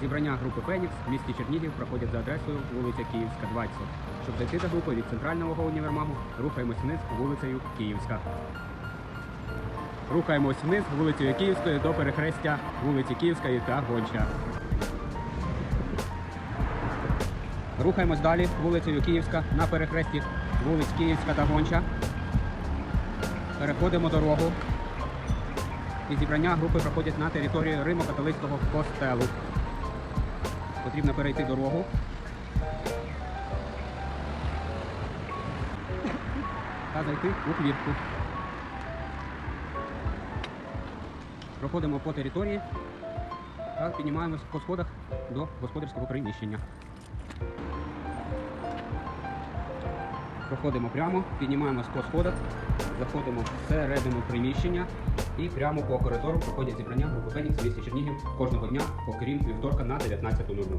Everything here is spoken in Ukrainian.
Зібрання групи Фенікс в місті Чернігів проходять за адресою вулиця Київська, 20. Щоб зайти до групи від центрального універмагу, рухаємось вниз вулицею Київська. Рухаємось вниз вулицею Київської до перехрестя вулиці Київської та Гонча. Рухаємось далі вулицею Київська на перехресті вулиць Київська та Гонча. Переходимо дорогу. І зібрання групи проходять на території Римо-католицького костелу. Потрібно перейти дорогу. Та зайти у квітку. Проходимо по території та піднімаємось по сходах до господарського приміщення. Проходимо прямо, піднімаємо по сходах, заходимо всередину приміщення і прямо по коридору проходять зібрання групи Фенікс в місті Чернігів кожного дня, окрім вівторка на 19.00.